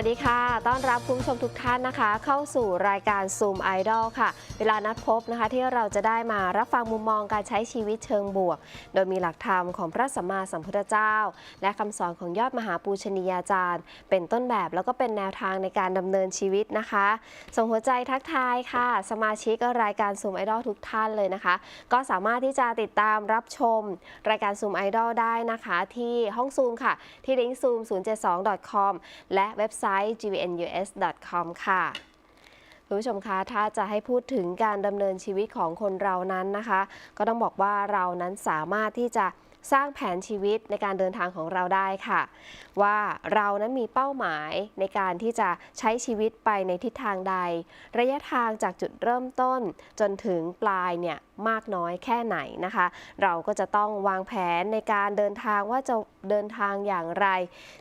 วัสดีค่ะ ต้อนรับคุณผู้ชมทุกท่านนะคะ เข้าสู่รายการ Zoom Idol ค่ะ เวลานัดพบนะคะที่เราจะได้มารับฟังมุมมองการใช้ชีวิตเชิงบวก โดยมีหลักธรรมของพระสัมมาสัมพุทธเจ้า และคำสอนของยอดมหาปูชนียาจารย์ เป็นต้นแบบแล้วก็เป็นแนวทางในการดำเนินชีวิตนะคะ ส่งหัวใจทักทายค่ะ สมาชิกรายการ Zoom Idol ทุกท่านเลยนะคะ ก็สามารถที่จะติดตามรับชมรายการ Zoom Idol ได้นะคะ ที่ห้องซูมค่ะ ที่ลิงก์ zoom 072 com และเว็บไซต์ gvnus.com ค่ะคุณผู้ชมคะถ้าจะให้พูดถึงการดำเนินชีวิตของคนเรานั้นนะคะ ก็ต้องบอกว่าเรานั้นสามารถที่จะสร้างแผนชีวิตในการเดินทางของเราได้ค่ะ ว่าเรานั้นมีเป้าหมายในการที่จะใช้ชีวิตไปในทิศทางใด ระยะทางจากจุดเริ่มต้นจนถึงปลายเนี่ย มากน้อยแค่ไหนนะคะ เราก็จะต้องวางแผนในการเดินทางว่าจะเดินทางอย่างไร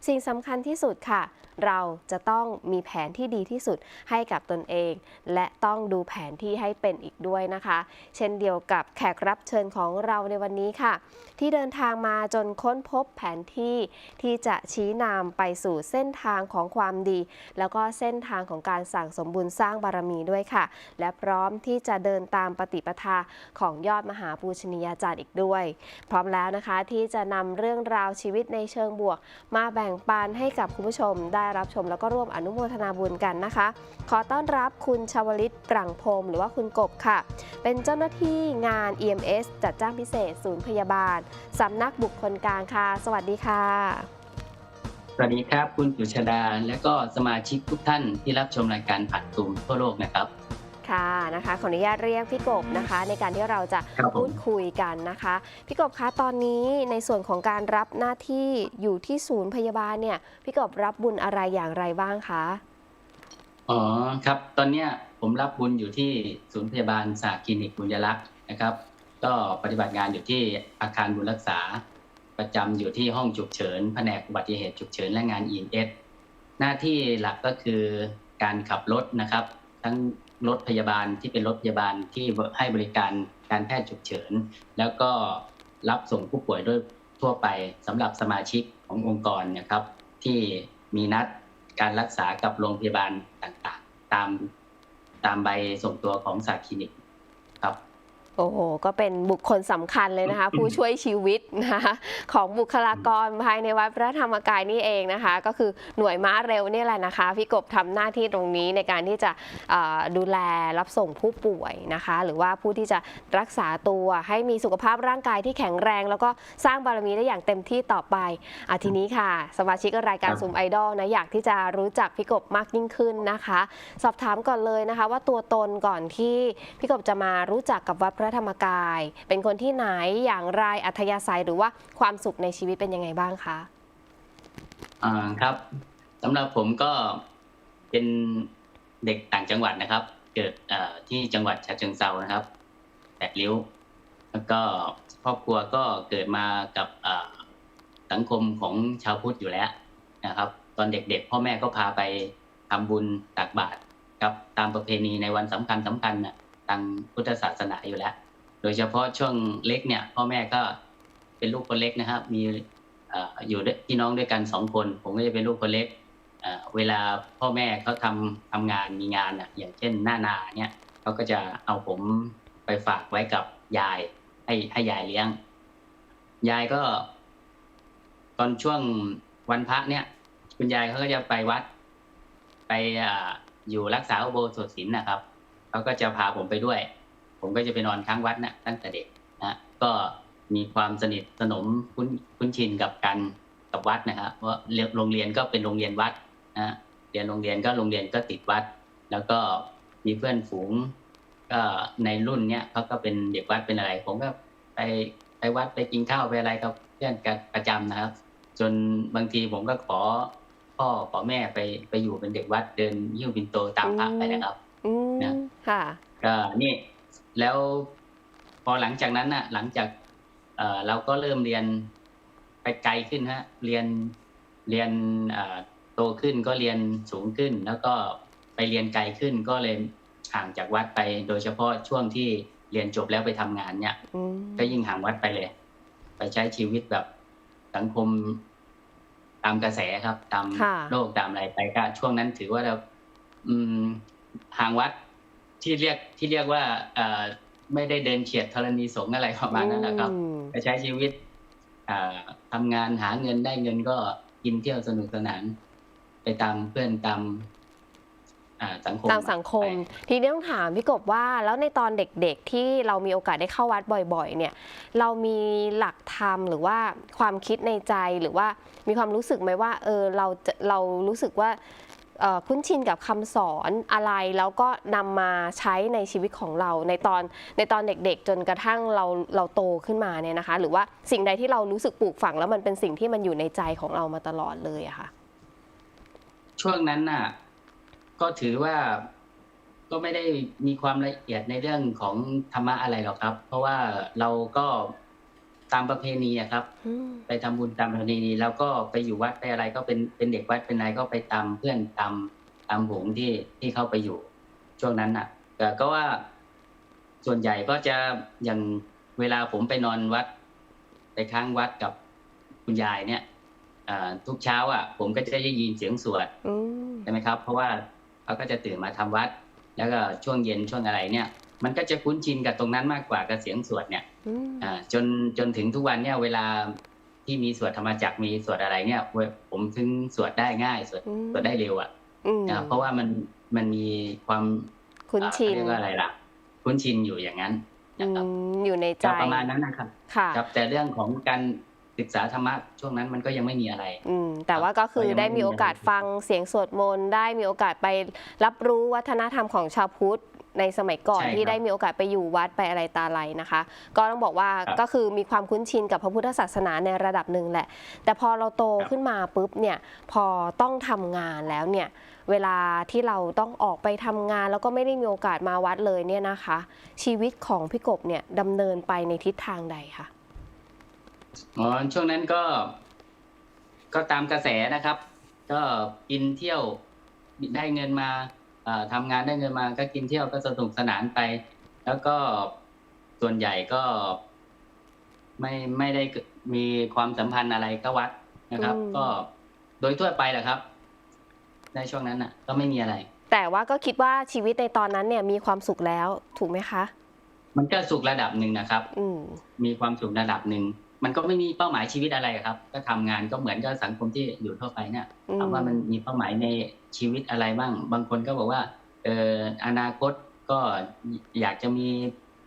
สิ่งสำคัญที่สุดค่ะ เราจะต้องมีแผนที่ดีที่สุดให้กับตนเอง และต้องดูแผนที่ให้เป็นอีกด้วยนะคะ เช่นเดียวกับแขกรับเชิญของเราในวันนี้ค่ะ ที่เดินทางมาจนค้นพบแผนที่ที่จะชี้นำไปสู่เส้นทางของความดี แล้วก็เส้นทางของการสั่งสมบุญสร้างบารมีด้วยค่ะ และพร้อมที่จะเดินตามปฏิปทาของยอดมหาปูชนียาจารย์อีกด้วย พร้อมแล้วนะคะที่จะนำเรื่องราวชีวิตในเชิงบวก มาแบ่งปันให้กับคุณผู้ชม ได้รับชมแล้วก็ร่วมอนุโมทนาบุญกันนะคะ ขอต้อนรับคุณชวลิตปรังพรมหรือว่าคุณกบค่ะ เป็นเจ้าหน้าที่งาน EMS จัดจ้างพิเศษ ศูนย์พยาบาลสำนักบุคคลกลางค่ะ สวัสดีค่ะ สวัสดีครับคุณสุชาดา และก็สมาชิกทุกท่านที่รับชมรายการผ่านตูมทั่วโลกนะครับ ค่ะนะคะขออนุญาตเรียกพี่กบนะคะ ในการที่เราจะครับผม พูดคุยกันนะคะ พี่กบคะตอนนี้ในส่วนของการรับหน้าที่อยู่ที่ศูนย์พยาบาลเนี่ย พี่กบรับบุญอะไรอย่างไรบ้างคะอ๋อครับ ตอนเนี้ยผมรับบุญอยู่ที่ศูนย์พยาบาลสาคลินิกบุญยลักษณ์นะครับ ก็ปฏิบัติงานอยู่ที่อาคารบุญรักษา ประจำอยู่ที่ห้องฉุกเฉิน แผนกอุบัติเหตุฉุกเฉินและงาน EMS หน้าที่หลักก็คือการขับรถนะครับ ทั้ง รถพยาบาลที่เป็นรถพยาบาลที่ให้บริการการแพทย์ฉุกเฉิน แล้วก็รับส่งผู้ป่วยด้วยทั่วไปสำหรับสมาชิกขององค์กรนะครับ ที่มีนัดการรักษากับโรงพยาบาลต่างๆ ตามตามใบส่งตัวของสาคลินิก โอ้โห ก็เป็นบุคคลสำคัญเลยนะคะ ผู้ช่วยชีวิตนะคะของบุคลากรภายในวัดพระธรรมกายนี่เองนะคะ ก็คือหน่วยม้าเร็วนี่แหละนะคะ พี่กบทำหน้าที่ตรงนี้ในการที่จะเอ่อดูแลรับส่งผู้ป่วยนะคะ หรือว่าผู้ที่จะรักษาตัวให้มีสุขภาพร่างกายที่แข็งแรง แล้วก็สร้างบารมีได้อย่างเต็มที่ต่อไปอะทีนี้ค่ะ สมาชิกรายการครับซูมไอดอลนะอยากที่จะรู้จักพี่กบมากยิ่งขึ้นนะคะ สอบถามก่อนเลยนะคะ ว่าตัวตนก่อนที่พี่กบจะมารู้จักกับวัดพระธรรมกาย เป็นคนที่ไหนอย่างไรอัธยาศัยหรือว่าความสุขในชีวิตเป็นยังไงบ้างคะอ่าครับสำหรับผมก็เป็นเด็กต่างจังหวัดนะครับ เกิดที่จังหวัดฉะเชิงเซานะครับแปดริ้ว แล้วก็ครอบครัวก็เกิดมากับสังคมของชาวพุทธอยู่แล้วนะครับ ตอนเด็กๆ พ่อแม่ก็พาไปทำบุญตักบาตรครับตามประเพณีในวันสำคัญสำคัญน่ะ ทางพุทธศาสนาอยู่แล้ว โดยเฉพาะช่วงเล็กเนี่ยพ่อแม่ก็เป็นลูกคนเล็กนะครับ มีอยู่พี่น้องด้วยกันสองคน ผมก็จะเป็นลูกคนเล็กเวลาพ่อแม่เขาทำทำงานมีงานอะอย่างเช่นหน้านาเนี่ยเขาก็จะเอาผมไปฝากไว้กับยายให้ให้ยายเลี้ยง ยายก็ ตอนช่วงวันพระเนี่ย คุณยายเขาก็จะไปวัด ไปออยู่รักษาอุโบสถศีลนะครับ เขาก็จะพาผมไปด้วย ผมก็จะไปนอนค้างวัดนะตั้งแต่เด็กนะก็มีความสนิทสนมคุ้นคุ้นชินกับกันกับวัดนะครับเพราะเรียนโรงเรียนก็เป็นโรงเรียนวัดนะเรียนโรงเรียนก็โรงเรียนก็ติดวัด แล้วก็มีเพื่อนฝูงก็ในรุ่นเนี้ยเขาก็เป็นเด็กวัดเป็นอะไร ผมก็ไปไปวัดไปกินข้าวไปอะไรกับเพื่อนกันประจำนะครับ จนบางทีผมก็ขอพ่อขอแม่ไปไปอยู่เป็นเด็กวัดเดินยิ้วบินโตตามพระไปนะครับอืมนะ ค่ะก็นี่แล้วพอหลังจากนั้นน่ะ หลังจากเอ่อเราก็เริ่มเรียนไปไกลขึ้นฮะ เรียนเรียนเอ่อโตขึ้นก็เรียนสูงขึ้น แล้วก็ไปเรียนไกลขึ้นก็เลยห่างจากวัดไป โดยเฉพาะช่วงที่เรียนจบแล้วไปทำงานเนี่ยอืมก็ยิ่งห่างวัดไปเลย ไปใช้ชีวิตแบบสังคมตามกระแสครับ ตามค่ะ โลกตามอะไรไปก็ช่วงนั้นถือว่าเราอืมทางวัด ที่เรียกที่เรียกว่าเอ่อไม่ได้เดินเฉียดธรณีสงฆ์อะไรประมาณนั้นนะครับอืมไปใช้ชีวิตอ่าทำงานหาเงินได้เงินก็กินเที่ยวสนุกสนาน ไปตามเพื่อนตามอ่าสังคมตามสังคมไปทีนี้ต้องถามพี่กบว่าแล้วในตอนเด็กๆที่เรามีโอกาสได้เข้าวัดบ่อยๆ เนี่ย เรามีหลักธรรมหรือว่าความคิดในใจหรือว่ามีความรู้สึกไหมว่า เออเราจะเรารู้สึกว่าเอ่อ คุ้นชินกับคำสอนอะไร แล้วก็นำมาใช้ในชีวิตของเราในตอนในตอนเด็กๆ จนกระทั่งเราเราโตขึ้นมาเนี่ยนะคะ หรือว่าสิ่งใดที่เรารู้สึกปลูกฝังแล้วมันเป็นสิ่งที่มันอยู่ในใจของเรามาตลอดเลยอะค่ะ ช่วงนั้นน่ะ ก็ถือว่าก็ไม่ได้มีความละเอียดในเรื่องของธรรมะอะไรหรอกครับ เพราะว่าเราก็ ตามประเพณีอะครับ อืมไปทำบุญตามประเพณีแล้วก็ไปอยู่วัดไปอะไรก็เป็นเป็นเด็กวัดเป็นอะไรก็ไปตามเพื่อนตามตามหงที่ที่เข้าไปอยู่ช่วงนั้นน่ะแต่ก็ว่าส่วนใหญ่ก็จะอย่างเวลาผมไปนอนวัด ไปค้างวัดกับคุณยายเนี่ยอ่าทุกเช้าอะ ผมก็จะได้ยินเสียงสวด อืมใช่ไหมครับ เพราะว่าเขาก็จะตื่นมาทำวัด แล้วก็ช่วงเย็นช่วงอะไรเนี่ย มันก็จะคุ้นชินกับตรงนั้นมากกว่ากับเสียงสวดเนี่ยอืมอ่าจนจนถึงทุกวันเนี่ยเวลาที่มีสวดธรรมจักรมีสวดอะไรเนี่ยเว้ยผมถึงสวดได้ง่ายสวดอืมสวดได้เร็วอะอืมอ่าเพราะว่ามันมันมีความคุ้นชินอ่าเขาเรียกว่าอะไรล่ะ คุ้นชินอยู่อย่างนั้นอืนะครับมอยู่ในใจก็ประมาณนั้นนะครับค่ะครับ แต่เรื่องของการศึกษาธรรมะช่วงนั้นมันก็ยังไม่มีอะไร อืมแต่ว่าก็คือก็ยังไม่ได้มีโอกาสมีอะไรฟังเสียงสวดมนต์ได้มีโอกาสไปรับรู้วัฒนธรรมของชาวพุทธ ในสมัยก่อนใช่ครับที่ได้มีโอกาสไปอยู่วัดไปอะไรตาอะไรนะคะ ก็ต้องบอกว่าครับก็คือมีความคุ้นชินกับพระพุทธศาสนาในระดับหนึ่งแหละ แต่พอเราโตครับ ขึ้นมาปุ๊บเนี่ยพอต้องทำงานแล้วเนี่ยเวลาที่เราต้องออกไปทำงาน แล้วก็ไม่ได้มีโอกาสมาวัดเลยเนี่ยนะคะ ชีวิตของพี่กบเนี่ยดำเนินไปในทิศทางใดคะ อ๋อช่วงนั้นก็ ก็ตามกระแสนะครับ ก็กินเที่ยวได้เงินมาเอ่อ ทำงานได้เงินมาก็กินเที่ยวก็สนุกสนานไป แล้วก็ส่วนใหญ่ก็ไม่ไม่ได้มีความสัมพันธ์อะไรก็วัดนะครับอืมก็โดยทั่วไปแหละครับ ในช่วงนั้นอะ ก็ไม่มีอะไร แต่ว่าก็คิดว่าชีวิตในตอนนั้นเนี่ยมีความสุขแล้วถูกไหมคะ มันก็สุขระดับหนึ่งนะครับ อืมมีความสุขระดับหนึ่ง มันก็ไม่มีเป้าหมายชีวิตอะไรครับ ก็ทำงานก็เหมือนกับสังคมที่อยู่ทั่วไปเนี่ยอืมถามว่ามันมีเป้าหมายในชีวิตอะไรบ้าง บางคนก็บอกว่าเอออนาคตก็อยากจะมี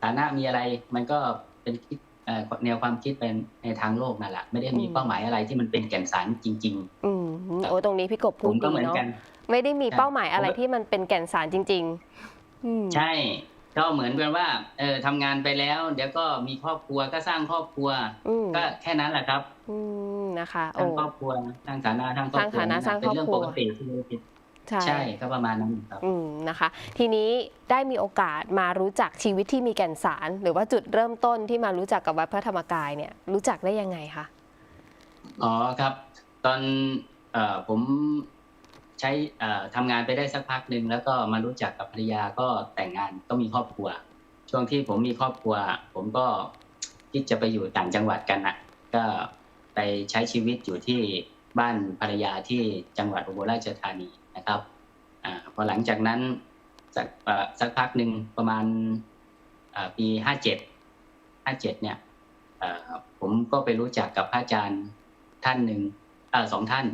ฐานะมีอะไร มันก็เป็นคิดเอ่อแนวความคิดเป็นในทางโลกนั่นแหละไม่ได้มีเป้าหมายอะไรที่มันเป็นแก่นสารจริงอืมโอ้ตรงนี้พี่กบๆผพูดมก็ดีเหมือนเนาะกันไม่ได้มีใช่เป้าหมายอะไรผมก็ที่มันเป็นแก่นสารจริงๆอืมใช่ ก็เหมือนกันว่า เออทำงานไปแล้ว เดี๋ยวก็มีครอบครัวก็สร้างครอบครัว อืมก็แค่นั้นแหละครับอืมนะคะสโอ้ ร้างครอบครัวสร้างฐานะสร้างครอบครัวสร้างฐานะสร้างเป็นเรื่องครปอบครัวกติที่เราคิดใช่ ใช่ก็ประมาณนั้นครับ อืมนะคะ ทีนี้ได้มีโอกาสมารู้จักชีวิตที่มีแก่นสาร หรือว่าจุดเริ่มต้นที่มารู้จักกับวัดพระธรรมกายเนี่ยรู้จักได้ยังไงคะ อ๋อครับ ตอนเอ่อผม ใช้ทำงานไปได้สักพักหนึ่งแล้วก็มารู้จักกับภรรยาก็แต่งงานก็มีครอบครัว ช่วงที่ผมมีครอบครัว ผมก็คิดจะไปอยู่ต่างจังหวัดกันนะก็ไปใช้ชีวิตอยู่ที่บ้านภรรยาที่จังหวัดอุบลราชธานีนะครับอพอหลังจากนั้นสักสักพักหนึ่งประมาณปีห้าเจ็ดห้าเจ็ดเนี่ยผมก็ไปรู้จักกับพระอาจารย์ท่านหนึ่งอสองท่าน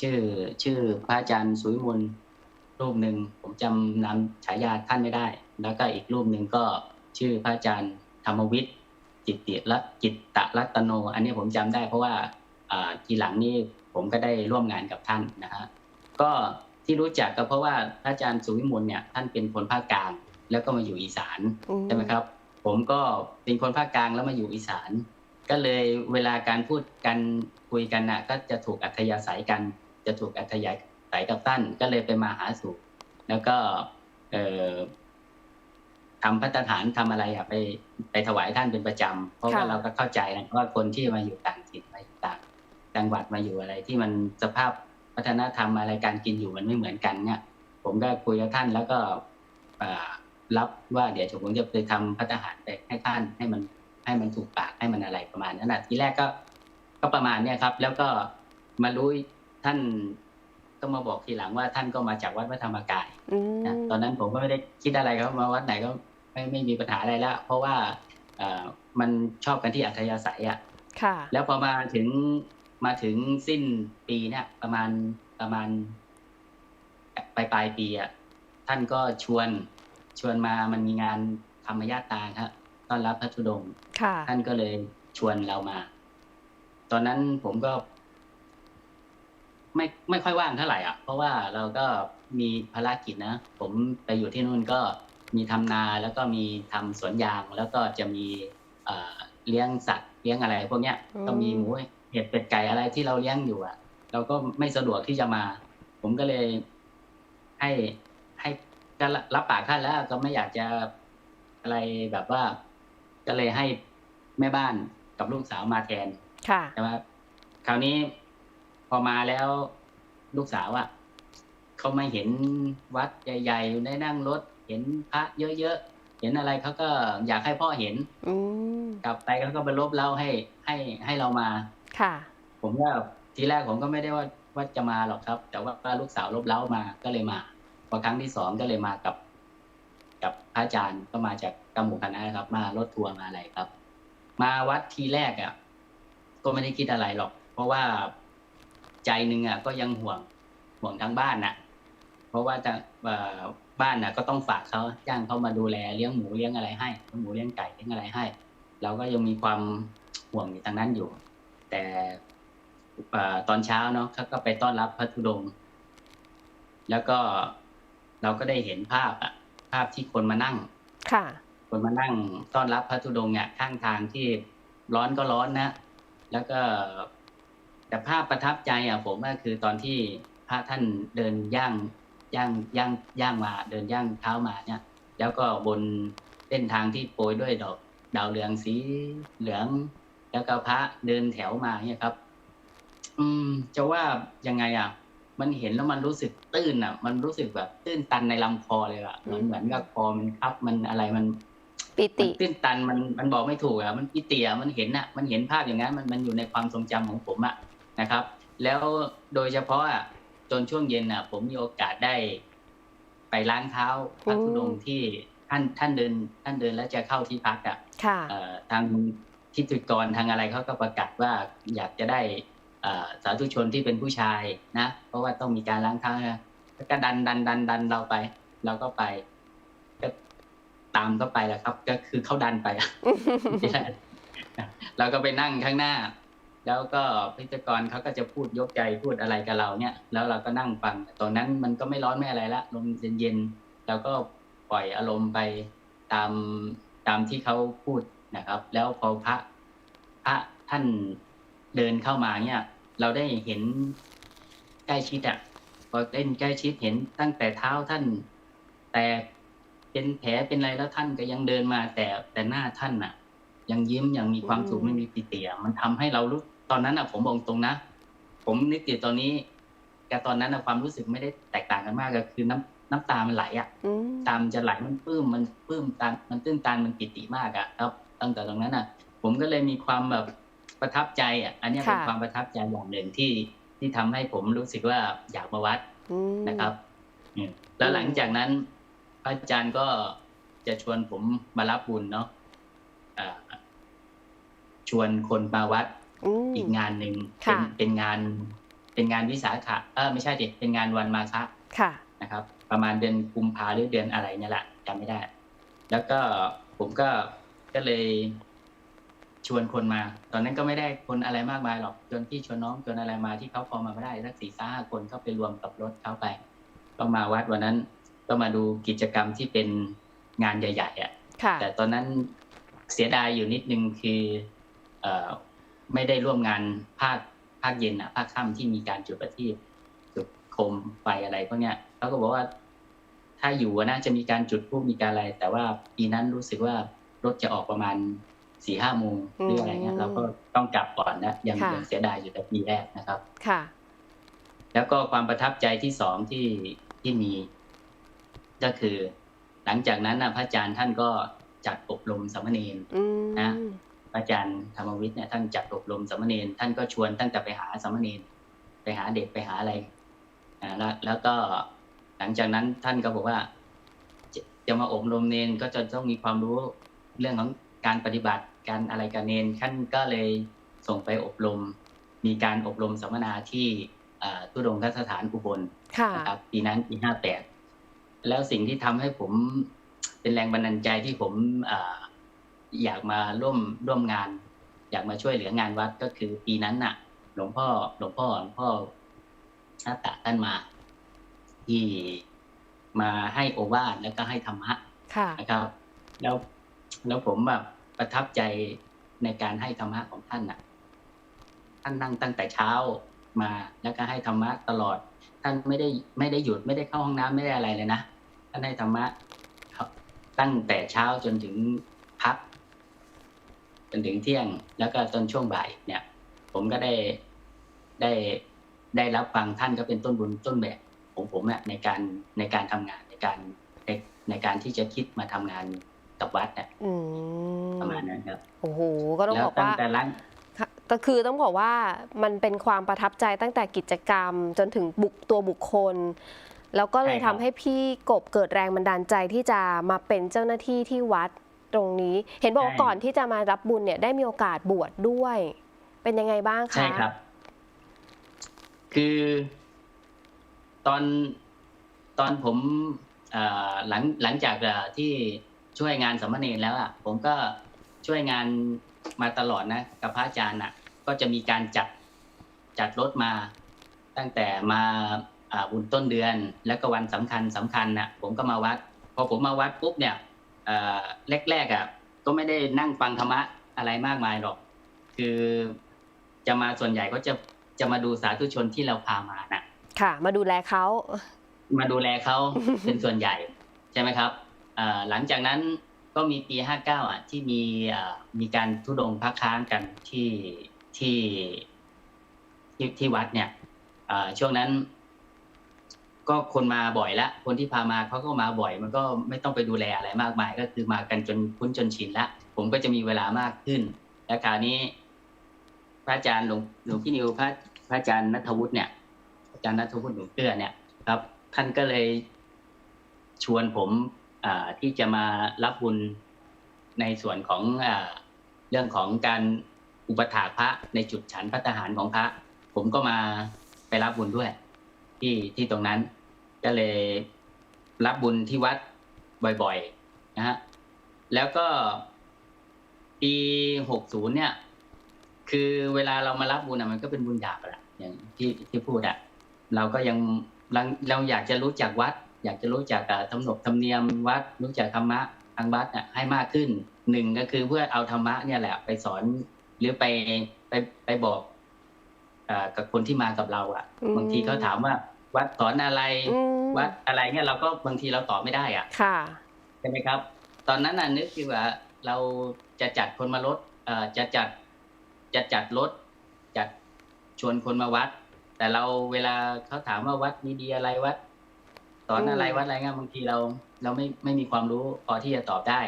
ชื่อชื่อพระอาจารย์สุวิมลรูปหนึ่งผมจำนามฉายาท่านไม่ได้ แล้วก็อีกรูปหนึ่งก็ชื่อพระอาจารย์ธรรมวิทย์จิตติรัตจิตตรัตโน อันนี้ผมจำได้เพราะว่าอ่าทีหลังนี่ผมก็ได้ร่วมงานกับท่านนะฮะก็ที่รู้จักก็เพราะว่าพระอาจารย์สุวิมลเนี่ยท่านเป็นคนภาคกลาง แล้วก็มาอยู่อีสานอืมใช่ไหมครับ ผมก็เป็นคนภาคกลางแล้วมาอยู่อีสาน ก็เลยเวลาการพูดกันคุยกันน่ะก็จะถูกอัธยาศัยกัน จะถูกอัธยาศัยกับท่าน ก็เลยไปมาหาสู่แล้วก็เอ่อทำพัฒฐานทำอะไรอะไปไปถวายท่านเป็นประจำเพราะว่าค่ะเราก็เข้าใจนะว่าคนที่มาอยู่ต่างถิ่นมาอยู่ต่างจังหวัดมาอยู่อะไร ที่มันสภาพวัฒนธรรมอะไรการกินอยู่มันไม่เหมือนกันเนี่ยผมก็คุยกับท่านแล้วก็อ่ารับว่าเดี๋ยวผมจะไปทำพัฒหารไปให้ท่านให้มันให้มันถูกปากให้มันอะไรประมาณนั้นนะทีแรกก็ก็ประมาณเนี้ยครับ แล้วก็มารู้ ท่านก็มาบอกทีหลังว่าท่านก็มาจากวัดพระธรรมกายอืมนะตอนนั้นผมก็ไม่ได้คิดอะไรครับมาวัดไหนก็ไม่ไม่มีปัญหาอะไรแล้วเพราะว่าเอ่อมันชอบกันที่อัธยาศัยอะค่ะแล้วพอมาถึงมาถึงสิ้นปีเนี่ยประมาณประมาณปลายปลายปีอะท่านก็ชวนชวนมามันมีงานธรรมญาตาครับต้อนรับพระธุดงค์ค่ะท่านก็เลยชวนเรามา ตอนนั้นผมก็ ไม่ไม่ค่อยว่างเท่าไหร่อะ เพราะว่าเราก็มีภารกิจนะ ผมไปอยู่ที่นู่นก็มีทำนาแล้วก็มีทำสวนยางแล้วก็จะมีเอ่อเลี้ยงสัตว์เลี้ยงอะไร พวกเนี้ยอืมก็มีหมูเห็ดเป็ดไก่อะไรที่เราเลี้ยงอยู่อะ เราก็ไม่สะดวกที่จะมา ผมก็เลยให้ให้ก็รับปากท่านแล้วก็ไม่อยากจะอะไรแบบว่า ก็เลยให้แม่บ้านกับลูกสาวมาแทนค่ะใช่ไหมคราวนี้พ อมาแล้วลูกสาวอะเขาไม่เห็นวัดใหญ่ๆได้นั่งรถ เห็นพระเยอะๆเห็นอะไรเขาก็อยากให้พ่อเห็นอืมกลับไปเขาก็ไปลบเล่าให้ให้ให้เรามา ค่ะ ผมก็ทีแรกผมก็ไม่ได้ว่าว่าจะมาหรอกครับ แต่ว่าลูกสาวลบเล้ามาก็เลยมาพอครั้งที่สองก็เลยมากับ กับพระอาจารย์ก็มาจากกำหมู่คณะนะครับ มารถทัวร์มาอะไรครับ มาวัดทีแรกอะก็ไม่ได้คิดอะไรหรอก เพราะว่า ใจหนึ่งอะก็ยังห่วงห่วงทางบ้านน่ะ เพราะว่าจะเอ่อบ้านน่ะก็ต้องฝากเขาจ้างเขามาดูแลเลี้ยงหมูเลี้ยงอะไรให้เลี้ยงหมูเลี้ยงไก่เลี้ยงอะไรให้ เราก็ยังมีความห่วงอยู่ทางนั้นอยู่ แต่เอ่อตอนเช้าเนาะเขาก็ไปต้อนรับพระธุดงค์แล้วก็เราก็ได้เห็นภาพอะภาพที่คนมานั่ง ค่ะ คนมานั่งต้อนรับพระธุดงค์เนี่ยข้างทางที่ร้อนก็ร้อนนะ แล้วก็ แต่ภาพประทับใจอะผมก็คือตอนที่พระท่านเดินย่างย่างย่างย่างมาเดินย่างเท้ามาเนี่ย แล้วก็บนเส้นทางที่โปรยด้วยดอก ดาวเรืองสีเหลือง แล้วก็พระเดินแถวมาเนี่ยครับ อืม จะว่ายังไงอะ มันเห็นแล้วมันรู้สึกตื้นอะ มันรู้สึกแบบตื้นตันในลำคอเลยอะเหมือนอืมเหมือนกับคอมันคับมันอะไรมันปิมัตินตื้นตันมันมันบอกไม่ถูกอะมันปิติอะมันเห็นอะ มันเห็นภาพอย่างนั้นมันมันอยู่ในความทรงจำของผมอะ นะครับ แล้วโดยเฉพาะอะจนช่วงเย็นอะผมมีโอกาสได้ ไปล้างเท้าพระธุดงค์ที่ท่านท่านเดิน ท่านเดินแล้วจะเข้าที่พักอะค่ะเอ่อทางทิศกรทางอะไรเขาก็ประกาศว่าอยากจะได้เอ่อสาธุชนที่เป็นผู้ชายนะ เพราะว่าต้องมีการล้างเท้านะแล้วก็ดันดันดันดันเราไป เราก็ไปก็ตามเข้าไปแหละครับ ก็คือเขาดันไปเราก็ไปนั่งข้างหน้า แล้วก็พิธีกรเขาก็จะพูดยกใจพูดอะไรกับเราเนี่ย แล้วเราก็นั่งฟังตอนนั้นมันก็ไม่ร้อนไม่อะไรละลมเย็นๆเราก็ปล่อยอารมณ์ไปตามตามที่เขาพูดนะครับ แล้วพอพระพระท่านเดินเข้ามาเนี่ย เราได้เห็นใกล้ชิดอะพอเล่นใกล้ชิดเห็นตั้งแต่เท้าท่าน แต่เป็นแผลเป็นอะไรแล้วท่านก็ยังเดินมาแต่แต่หน้าท่านอะ ยังยิ้มยังมีความสุขอืมไม่มีปิติอะมันทำให้เรารู้ ตอนนั้นอะผมบอกตรงนะ ผมนึกติดตอนนี้กับตอนนั้นอะความรู้สึกไม่ได้แตกต่างกันมากก็คือน้ำน้ำตามันไหลอะอืมตามจะไหลมันปลื้มมันปลื้มตันมันตื้นตันมันปิติมากอะครับ ตั้งแต่ตรงนั้นอะ ผมก็เลยมีความแบบประทับใจอะ อันเนี้ยเป็นค่ะความประทับใจอย่างหนึ่งที่ที่ทำให้ผมรู้สึกว่าอยากมาวัดอืมนะครับอืมแล้วหลังจากนั้นพระอาจารย์ก็จะชวนผมมารับบุญเนาะอ่าชวนคนมาวัดม อีกงานหนึ่งค่ะเป็นเป็นงานเป็นงานวิสาขะเออไม่ใช่ดิเป็นงานวันมาฆะค่ะนะครับ ประมาณเดือนกุมภาหรือเดือนอะไรเนี่ยแหละจำไม่ได้ แล้วก็ผมก็ก็เลยชวนคนมา ตอนนั้นก็ไม่ได้คนอะไรมากมายหรอกจนที่ชวนน้องชวนอะไรมาที่เขาพอมาไม่ได้สักสี่ห้าคนก็ไปรวมกับรถเข้าไป ก็มาวัดวันนั้นก็มาดูกิจกรรมที่เป็นงานใหญ่ๆอะค่ะแต่ตอนนั้นเสียดายอยู่นิดนึงคือเอ่อ ไม่ได้ร่วมงานภาคภาคเย็นอะภาคค่ำที่มีการจุดประทีปจุดโคมไฟอะไรพวกเนี้ยเขาก็บอกว่า ถ้าอยู่อะนะจะมีการจุดพลุมีการอะไร แต่ว่าปีนั้นรู้สึกว่ารถจะออกประมาณสี่ห้าโมงหรืออะไรเงี้ยอืมเราก็ต้องกลับก่อนนะยังค่ะยังเสียดายอยู่แต่ปีแรกนะครับค่ะ แล้วก็ความประทับใจที่สองที่ที่มี ก็คือ หลังจากนั้นนะพระอาจารย์ท่านก็จัดอบรมสามเณรอืมนะพระ อาจารย์ธรรมวิทย์เนี่ยท่านจัดอบรมสามเณรท่านก็ชวนตั้งแต่ไปหาสามเณรไปหาเด็กไปหาอะไรอ่าแล้วแล้วก็หลังจากนั้นท่านก็บอกว่า จะจะมาอบรมเนนก็จะต้องมีความรู้เรื่องของการปฏิบัติการอะไรกับเนนท่านก็เลยส่งไปอบรม มีการอบรมสัมมนาที่อ่าทุดงคสถานอุบลค่ะนะครับปีนั้นปีห้าแปดแล้วสิ่งที่ทำให้ผมเป็นแรงบันดาลใจที่ผม อ่าอยากมาร่วมร่วมงาน อยากมาช่วยเหลืองานวัดก็คือปีนั้นน่ะ หลวงพ่อหลวงพ่อหลวงพ่อหน้าตาท่านมา ที่มาให้โอวาทแล้วก็ให้ธรรมะค่ะนะครับ แล้วแล้วผมแบบประทับใจในการให้ธรรมะของท่านน่ะ ท่านนั่งตั้งแต่เช้ามาแล้วก็ให้ธรรมะตลอด ท่านไม่ได้ไม่ได้หยุดไม่ได้เข้าห้องน้ำไม่ได้อะไรเลยนะท่านให้ธรรมะครับตั้งแต่เช้าจนถึงพัก จนถึงเที่ยง แล้วก็ตอนช่วงบ่ายเนี่ย ผมก็ได้ได้ได้รับฟังท่านก็เป็นต้นบุญต้นแบบของผมอะในการในการทำงานในการในในการที่จะคิดมาทำงานกับวัดเนี่ยอืมประมาณนั้นครับโอ้โหก็ต้องแล้วบอกตั้งว่าแต่หลังค่ะก็คือต้องบอกว่ามันเป็นความประทับใจตั้งแต่กิจกรรม จนถึงบุคตัวบุคคล แล้วก็เลยใช่ครัทำบให้พี่กบเกิดแรงบันดาลใจที่จะมาเป็นเจ้าหน้าที่ที่วัด ตรงนี้ เห็นบอกว่าก่อนที่จะมารับบุญเนี่ยได้มีโอกาสบวชด้วย เป็นยังไงบ้างคะใช่ครับ คือ ตอนตอนผมเอ่อหลังหลังจากเอ่อที่ช่วยงานสามเณรแล้วอะผมก็ช่วยงานมาตลอดนะกับพระอาจารย์อะ ก็จะมีการจัดจัดรถมา ตั้งแต่มาอ่าบุญต้นเดือน แล้วก็วันสำคัญสำคัญน่ะ ผมก็มาวัด พอผมมาวัดปุ๊บเนี่ยเอ่อ แรกๆอะก็ไม่ได้นั่งฟังธรรมะอะไรมากมายหรอก คือจะมาส่วนใหญ่ก็จะจะมาดูสาธุชนที่เราพามาน่ะค่ะ มาดูแลเขา มาดูแลเขาเป็นส่วนใหญ่ ใช่ไหมครับอ่าหลังจากนั้นก็มีปีห้าเก้าอะ ที่มีอ่ามีการทุดงค์พักค้างกันที่ที่ที่ที่วัดเนี่ยอ่าช่วงนั้น ก็คนมาบ่อยละคนที่พามาเขาก็มาบ่อย มันก็ไม่ต้องไปดูแลอะไรมากมาย ก็คือมากันจนคุ้นจนชินละผมก็จะมีเวลามากขึ้น และคราวนี้ พระอาจารย์หลวงหลวงพี่นิวพระพระอาจารย์นัทวุฒิเนี่ยอาจารย์นัทวุฒิหนูเกื้อเนี่ยครับ ท่านก็เลยชวนผมที่จะมารับบุญในส่วนของอเรื่องของการอุปถากพระในจุดฉันพัฒหารของพระ ผมก็มาไปรับบุญด้วย ที่ที่ตรงนั้น ก็เลยรับบุญที่วัดบ่อยๆนะฮะแล้วก็ปีหกศูนย์เนี่ย คือเวลาเรามารับบุญอะมันก็เป็นบุญหยาบอะแหละอย่างที่ที่พูดอะเราก็ยังเราเราอยากจะรู้จักวัด อยากจะรู้จักอะธรรมนบธรรมเนียมวัด รู้จักธรรมะทางวัดอะให้มากขึ้นหนึ่งก็คือเพื่อเอาธรรมะเนี่ยแหละ ไปสอนหรือไปไปไปบอกอ่ากับคนที่มากับเราอะอืมบางทีเขาถามว่า วัดสอนอะไร อืมวัดอะไรเนี่ยเราก็บางทีเราตอบไม่ได้อะค่ะ ใช่ไหมครับ ตอนนั้นน่ะนึกคือว่า เราจะจัดคนมารถเอ่อจะจัดจะจัดรถจัดชวนคนมาวัด แต่เราเวลาเขาถามว่าวัดมีดีอะไรวัดสอนอะไรอืม วัดอะไรเงี้ยบางทีเรา เราไม่ไม่มีความรู้พอที่จะตอบได้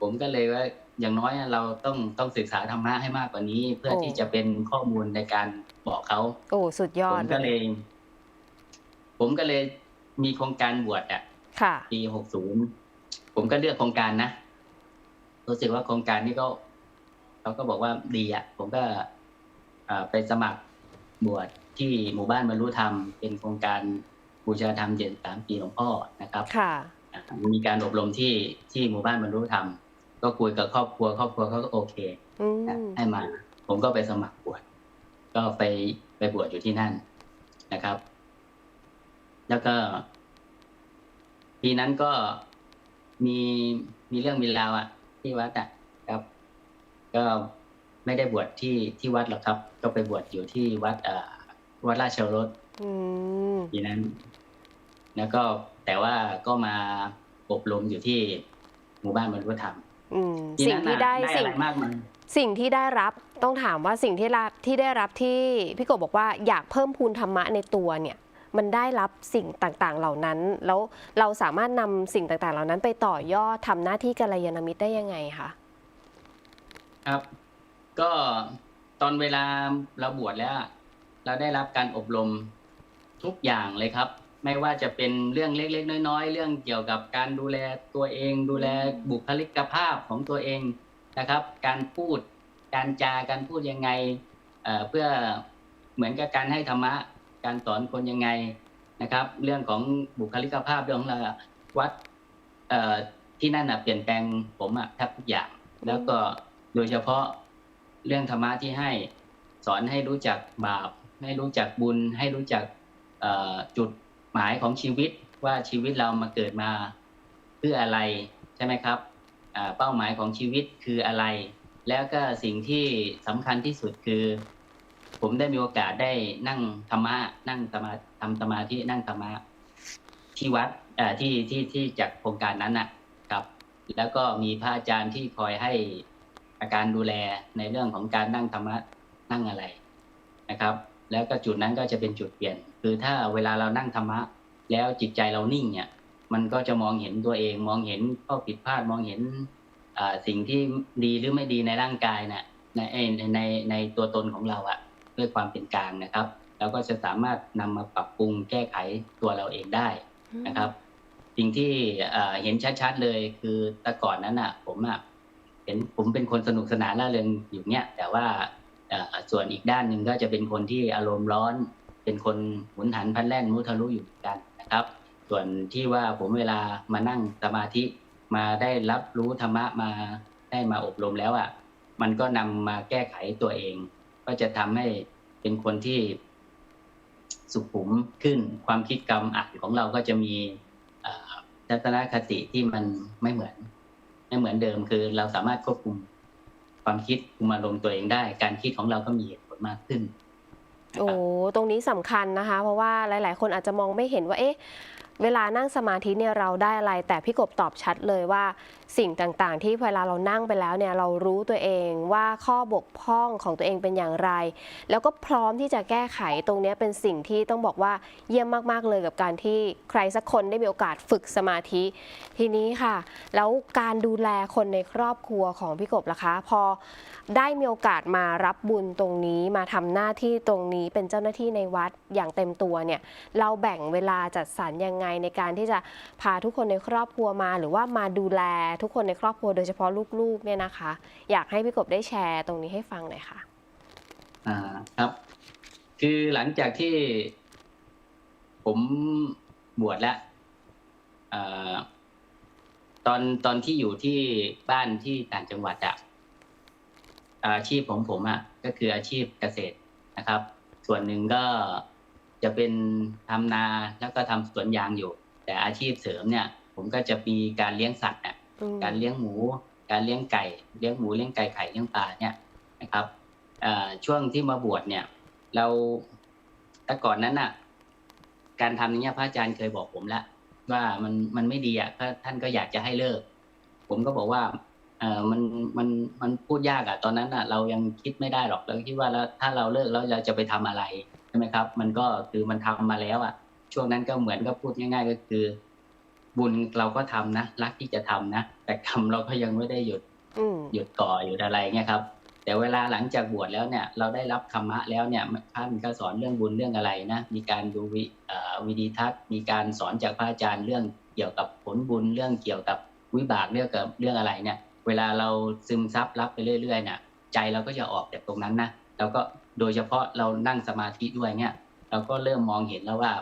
ผมก็เลยว่าอย่างน้อยอะเราต้องต้องศึกษาธรรมะให้มากกว่านี้ เพื่อที่จะเป็นข้อมูลในการบอกเขา โอ้สุดยอผดมก็เลย ผมก็เลยมีโครงการบวชอะค่ะปีหกศูนย์ผมก็เลือกโครงการนะรู้สึกว่าโครงการนี้ก็เขาก็บอกว่าดีอะ ผมก็อ่าไปสมัครบวชที่หมู่บ้านบรรลุธรรม เป็นโครงการบูชาธรรมเจ็ดสามปีหลวงพ่อนะครับค่ะอ่ามีการอบรมที่ที่หมู่บ้านบรรลุธรรม ก็คุยกับครอบครัว ครอบครัวเขาก็โอเคอืนะมให้มา ผมก็ไปสมัครบวชก็ไปไปบวชอยู่ที่นั่นนะครับ แล้วก็ปีนั้นก็มีมีเรื่องมีราวอะที่วัดอะครับ ก็ไม่ได้บวชที่ที่วัดหรอกครับ ก็ไปบวชอยู่ที่วัดเอ่อวัดราชโอรสอืมปีนั้น แล้วก็แต่ว่าก็มาอบรมอยู่ที่หมู่บ้านบรรลุธรรมอืมปีสิ่งนั้นที่น่ะได้ได้สิ่อะงไรมากมายสิ่งที่ได้รับต้องถามว่าสิ่งที่รับที่ได้รับที่พี่กบบอกว่าอยากเพิ่มพูนธรรมะในตัวเนี่ย มันได้รับสิ่งต่างๆ เหล่านั้น แล้วเราสามารถนำสิ่งต่างๆ เหล่านั้น ไปต่อยอดทำหน้าที่กัลยาณมิตรได้ยังไงคะครับ ก็ตอนเวลาเราบวชแล้ว เราได้รับการอบรมทุกอย่างเลยครับ ไม่ว่าจะเป็นเรื่องเล็กๆ น้อยๆ เรื่องเกี่ยวกับการดูแลตัวเอง ดูแลบุคลิกภาพของตัวเองนะครับ การพูดการจาการพูดยังไงเเพื่อเหมือนกับการให้ธรรมะ การสอนคนยังไงนะครับ เรื่องของบุคลิกภาพเรื่องของเราวัดที่นั่นอะเปลี่ยนแปลงผมอะแทบทุกอย่าง แล้วก็โดยเฉพาะเรื่องธรรมะที่ให้สอนให้รู้จักบาป ให้รู้จักบุญ ให้รู้จักจุดหมายของชีวิตว่าชีวิตเรามาเกิดมาเพื่ออะไรใช่ไหมครับเป้าหมายของชีวิตคืออะไร แล้วก็สิ่งที่สำคัญที่สุดคือ ผมได้มีโอกาสได้นั่งธรรมะนั่งสมาทำสมาธินั่งธรรมะที่วัดที่ที่ที่จากโครงการนั้นนะครับ แล้วก็มีพระอาจารย์ที่คอยให้อาการดูแลในเรื่องของการนั่งธรรมะนั่งอะไรนะครับ แล้วก็จุดนั้นก็จะเป็นจุดเปลี่ยน คือถ้าเวลาเรานั่งธรรมะ แล้วจิตใจเรานิ่งเนี่ย มันก็จะมองเห็นตัวเองมองเห็นข้อผิดพลาดมองเห็นสิ่งที่ดีหรือไม่ดีในร่างกายน่ะในเอ่อในในในตัวตนของเราอะ ด้วยความเป็นกลางนะครับ แล้วก็จะสามารถนำมาปรับปรุงแก้ไขตัวเราเองได้นะครับ สิ่งที่เอ่อเห็นชัดๆเลยคือแต่ก่อนนั้นอะ ผมอะเห็นผมเป็นคนสนุกสนานร่าเริงอยู่เนี่ยแต่ว่าเอ่อส่วนอีกด้านหนึ่งก็จะเป็นคนที่อารมณ์ร้อน เป็นคนหุนหันพลันแล่นมุทะลุอยู่เหมือนกันนะครับ ส่วนที่ว่าผมเวลามานั่งสมาธิมาได้รับรู้ธรรมะมาได้มาอบรมแล้วอะ มันก็นำมาแก้ไขตัวเอง ก็จะทำให้เป็นคนที่สุขุมขึ้น ความคิดกรรมอ่านของเราก็จะมีทัศนคติที่มันไม่เหมือน ไม่เหมือนเดิมคือเราสามารถควบคุมความคิดคุมอารมณ์ตัวเองได้ การคิดของเราก็มีเหตุผลมากขึ้นโอ้ตรงนี้สำคัญนะคะ เพราะว่าหลาย ๆ คนอาจจะมองไม่เห็นว่าเอ๊ะเวลานั่งสมาธิเนี่ยเราได้อะไร แต่พี่กบตอบชัดเลยว่า สิ่งต่างๆ ที่เวลาเรานั่งไปแล้วเนี่ยเรารู้ตัวเองว่าข้อบกพร่องของตัวเองเป็นอย่างไร แล้วก็พร้อมที่จะแก้ไขตรงนี้เป็นสิ่งที่ต้องบอกว่าเยี่ยมมากๆเลยกับการที่ใครสักคนได้มีโอกาสฝึกสมาธิ ทีนี้ค่ะ แล้วการดูแลคนในครอบครัวของพี่กบล่ะคะ พอได้มีโอกาสมารับบุญตรงนี้มาทำหน้าที่ตรงนี้เป็นเจ้าหน้าที่ในวัดอย่างเต็มตัวเนี่ยเราแบ่งเวลาจัดสรรยังไงในการที่จะพาทุกคนในครอบครัวมา หรือว่ามาดูแลทุกคนในครอบครัวโดยเฉพาะลูกๆเนี่ยนะคะ อยากให้พี่กบได้แชร์ตรงนี้ให้ฟังหน่อยค่ะ อ่าครับ คือหลังจากที่ ผมบวชแล้วอตอนตอนที่อยู่ที่บ้านที่ต่างจังหวัดอะอาชีพของผมอะก็คืออาชีพเกษตรนะครับ ส่วนหนึ่งก็จะเป็นทำนาแล้วก็ทำสวนยางอยู่ แต่อาชีพเสริมเนี่ย ผมก็จะมีการเลี้ยงสัตว์เนี่ย การเลี้ยงหมู การเลี้ยงไก่ เลี้ยงหมูเลี้ยงไก่ไข่เลี้ยงปลาเนี่ยนะครับช่วงที่มาบวชเนี่ย เราแต่ก่อนนั้นน่ะ การทำอย่างเนี้ยพระอาจารย์เคยบอกผมแล้วว่ามันมันไม่ดีอะท่านก็อยากจะให้เลิก ผมก็บอกว่าเออมันมันมันพูดยากอะ ตอนนั้นอะ เรายังคิดไม่ได้หรอกเราคิดว่าแล้วถ้าเราเลิกแล้วเราจะไปทำอะไรใช่ไหมครับ มันก็คือมันทำมาแล้วอะ ช่วงนั้นก็เหมือนก็พูดง่าย ๆ ก็คือ บุญเราก็ทำนะรักที่จะทำนะแต่กรรมเราก็ยังไม่ได้หยุดอืมหยุดก่อหยุดอะไรเงี้ยครับแต่เวลาหลังจากบวชแล้วเนี่ยเราได้รับธรรมะแล้วเนี่ยท่านก็สอนเรื่องบุญเรื่องอะไรนะมีการดูวิเอ่อวิดีทัศน์มีการสอนจากพระอาจารย์เรื่องเกี่ยวกับผลบุญเรื่องเกี่ยวกับวิบากเรื่องกับเรื่องอะไรเนี่ย เวลาเราซึมซับรับไปเรื่อยๆเนี่ยใจเราก็จะออกจากตรงนั้นนะแล้วก็โดยเฉพาะเรานั่งสมาธิด้วยเนี่ย เราก็เริ่มมองเห็นแล้วว่า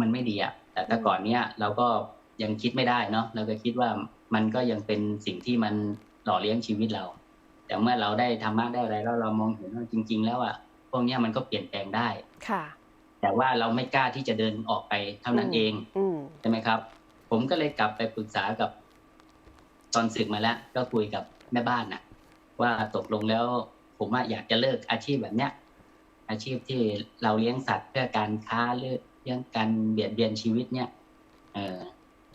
มันไม่ดีอะ แต่แต่ก่อนเนี้ยเราก็ยังคิดไม่ได้เนาะเราก็คิดว่ามันก็ยังเป็นสิ่งที่มันหล่อเลี้ยงชีวิตเรา แต่เมื่อเราได้ธรรมะได้อะไรแล้วเรามองเห็นว่าจริง ๆ แล้วอะพวกเนี้ยมันก็เปลี่ยนแปลงได้ค่ะ แต่ว่าเราไม่กล้าที่จะเดินออกไปเท่านั้นเองอืมใช่ไหมครับ ผมก็เลยกลับไปปรึกษากับ ตอนศึกมาแล้ว ก็คุยกับแม่บ้านน่ะว่าตกลงแล้ว ผมอะอยากจะเลิกอาชีพแบบเนี้ยอาชีพที่เราเลี้ยงสัตว์เพื่อการค้าเรื่อง เรื่องการเบียดเบียนชีวิตเนี่ยเออ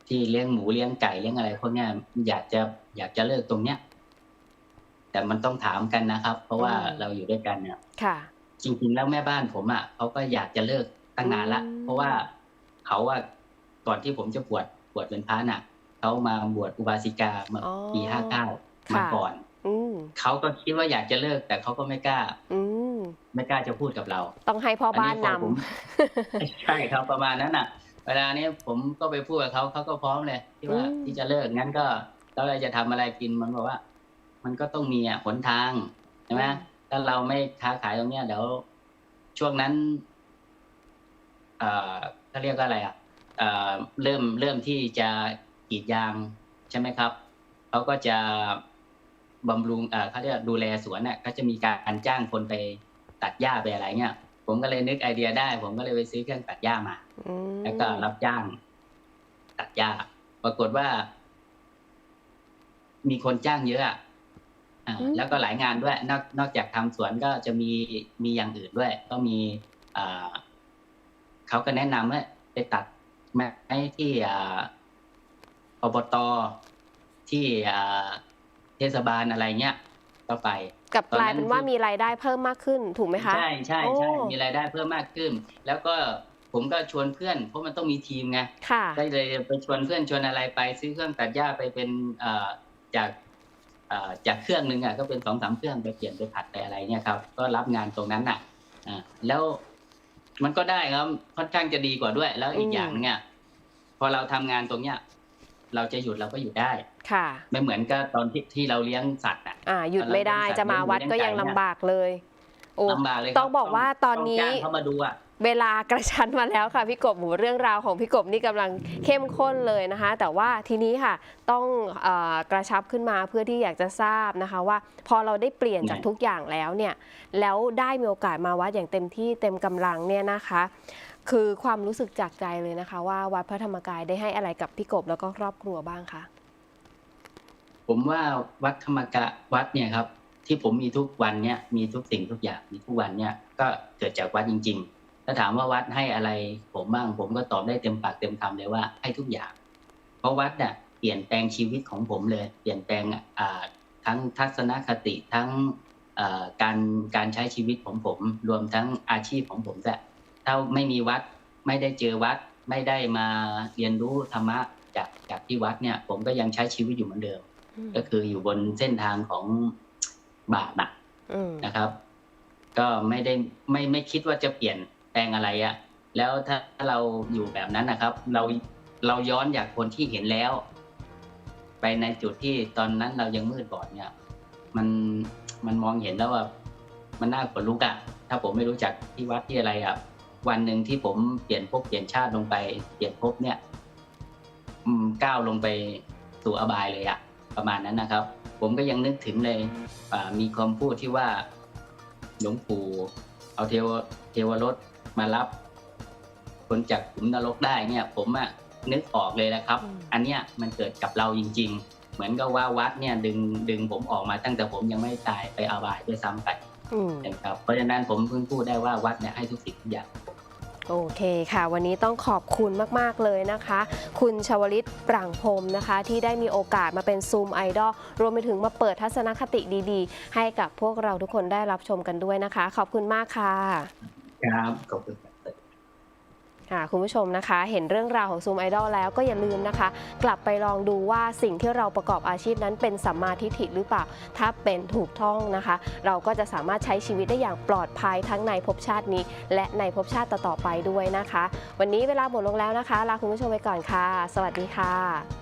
ที่เลี้ยงหมูเลี้ยงไก่เลี้ยงอะไรพวกเนี้ยอยากจะอยากจะเลิกตรงเนี้ยแต่มันต้องถามกันนะครับ เพราะว่าอืมเราอยู่ด้วยกันเนี่ยค่ะ จริง ๆ แล้วแม่บ้านผมอะเขาก็อยากจะเลิกตั้งนานละอืมเพราะว่าเขาว่าก่อนที่ผมจะบวชบวชเป็นพระน่ะเขามาบวชอุบาสิกาเมื่ออปีห้าเก้ามาก่อนอืมเขาก็คิดว่าอยากจะเลิก แต่เขาก็ไม่กล้าอืม ไม่กล้าจะพูดกับเรา ต้องให้พ่อบ้านนพอผมใช่ครับประมาณนั้นอะ เวลานี้ผมก็ไปพูดกับเขาเขาก็พร้อมเลยที่ว่าอืมที่จะเลิกงั้นก็แล้วเราจะทำอะไรกินมันบอกว่า มันก็ต้องมีอะหนทางใช่ไหมถ้าเราไม่ค้าขายตรงเนี้ยเดี๋ยวช่วงนั้นเอ่อเขาเรียกว่าอะไรอะเอ่อเริ่มเริ่มที่จะกรีดยางใช่ไหมครับเขาก็จะบำรุงเอ่อเขาเรียกดูแลสวนน่ะก็จะมีการจ้างคนไป ตัดหญ้าไปอะไรเงี้ย ผมก็เลยนึกไอเดียได้ ผมก็เลยไปซื้อเครื่องตัดหญ้ามาำอืมแล้วก็รับจ้าง ตัดหญ้า ปรากฏว่า มีคนจ้างเยอะอะอ่าแล้วก็หลายงานด้วย นอกนอกจากทำสวนก็จะมีมีอย่างอื่นด้วย ก็มีอ่าเขาก็แนะนำว่าไปตัดไม้ที่อ่าอบตที่อ่าเทศบาลอะไรเงี้ยก็ไป กลับกลายตอนนั้นเป็นว่ามีรายได้เพิ่มมากขึ้นถูกไหมคะ ใช่ใช่โอ้ใช่มีรายได้เพิ่มมากขึ้น แล้วก็ผมก็ชวนเพื่อน เพราะมันต้องมีทีมไงค่ะก็เลยไปชวนเพื่อนชวนอะไรไปซื้อเครื่องตัดหญ้าไปเป็นเอ่อจากเอ่อจากเครื่องหนึ่งอะก็เป็นสองสามเครื่องไปเปลี่ยนไปผัดไปอะไรเนี่ยครับ ก็รับงานตรงนั้นอะอ่าแล้วมันก็ได้ครับค่อนข้างจะดีกว่าด้วย แล้วอีกอืมอย่างเนี่ยพอเราทำงานตรงเนี้ย เราจะหยุดเราก็หยุดได้ ค่ะไม่เหมือนกับตอนที่ที่เราเลี้ยงสัตว์อะอ่าหยุดไม่ได้เราจะมาวัดก็ยังลำบากเลยโอ้ลำบากเลยครับต้องบอกว่าตอนนี้งจ้างเขามาดูอะเวลากระชั้นมาแล้วค่ะพี่กบหมูเรื่องราวของพี่กบนี่กำลังเข้มข้นเลยนะคะ แต่ว่าทีนี้ค่ะต้องเออกระชับขึ้นมาเพื่อที่อยากจะทราบนะคะว่า พอเราได้เปลี่ยนจากทุกอย่างแล้วเนี่ยแล้วได้มีโอกาสมาวัดอย่างเต็มที่เต็มกำลังเนี่ยนะคะ คือความรู้สึกจากใจเลยนะคะ ว่าวัดพระธรรมกายได้ให้อะไรกับพี่กบแล้วก็ครอบครัวบ้างคะ ผมว่าวัดธรรมกะวัดเนี่ยครับ ที่ผมมีทุกวันเนี่ยมีทุกสิ่งทุกอย่างมีทุกวันเนี่ยก็เกิดจากวัดจริง ๆ ถ้าถามว่าวัดให้อะไร ผมบ้างผมก็ตอบได้เต็มปากเต็มคำเลยว่าให้ทุกอย่าง เพราะวัดเนี่ยเปลี่ยนแปลงชีวิตของผมเลย เปลี่ยนแปลงทั้งทัศนคติทั้งการการใช้ชีวิตของผม รวมทั้งอาชีพของผมด้วยถ้าไม่มีวัดไม่ได้เจอวัดไม่ได้มาเรียนรู้ธรรมะจากจากที่วัดเนี่ย ผมก็ยังใช้ชีวิตอยู่เหมือนเดิม ก็คืออยู่บนเส้นทางของบาปอะอืมนะครับ ก็ไม่ได้ไม่ไม่คิดว่าจะเปลี่ยนแปลงอะไรอะแล้วถ้าเราอยู่แบบนั้นนะครับ เราเราย้อนจากคนที่เห็นแล้ว ไปในจุดที่ตอนนั้นเรายังมืดบอดเนี่ย มันมันมองเห็นแล้วว่ามันน่าขนลุกอะถ้าผมไม่รู้จักที่วัดที่อะไรอะวันหนึ่งที่ผมเปลี่ยนภพเปลี่ยนชาติลงไป เปลี่ยนภพเนี่ยอืมก้าวลงไปสู่อบายเลยอะ ประมาณนั้นนะครับ ผมก็ยังนึกถึงเลยอ่ามีคำพูดที่ว่าหลวงปู่เอาเทวเทวรถมารับ คนจากขุมนรกได้เนี่ย ผมอะนึกออกเลยนะครับอืมอันเนี้ยมันเกิดกับเราจริง ๆ เหมือนกับว่าวัดเนี่ยดึงดึงผมออกมาตั้งแต่ผมยังไม่ตายไปอาบายด้วยซ้ำไปอืมนะครับเพราะฉะนั้นผมเพิ่งพูดได้ว่าวัดเนี่ยให้ทุกสิ่งทุกอย่าง โอเคค่ะ วันนี้ต้องขอบคุณมาก ๆ เลยนะคะ คุณชวลิตปร่างพรมนะคะ ที่ได้มีโอกาสมาเป็นซูมไอดอลรวมไปถึงมาเปิดทัศนคติดีๆ ให้กับพวกเราทุกคนได้รับชมกันด้วยนะคะ ขอบคุณมากค่ะ ครับ ขอบคุณ คุณผู้ชมนะคะ เห็นเรื่องราวของซูมไอดอลแล้วก็อย่าลืมนะคะ กลับไปลองดูว่าสิ่งที่เราประกอบอาชีพนั้นเป็นสัมมาทิฏฐิหรือเปล่า ถ้าเป็นถูกท่องนะคะ เราก็จะสามารถใช้ชีวิตได้อย่างปลอดภัยทั้งในภพชาตินี้ และในภพชาติต่อๆไปด้วยนะคะ วันนี้เวลาหมดลงแล้วนะคะลาคุณผู้ชมไปก่อนค่ะ สวัสดีค่ะ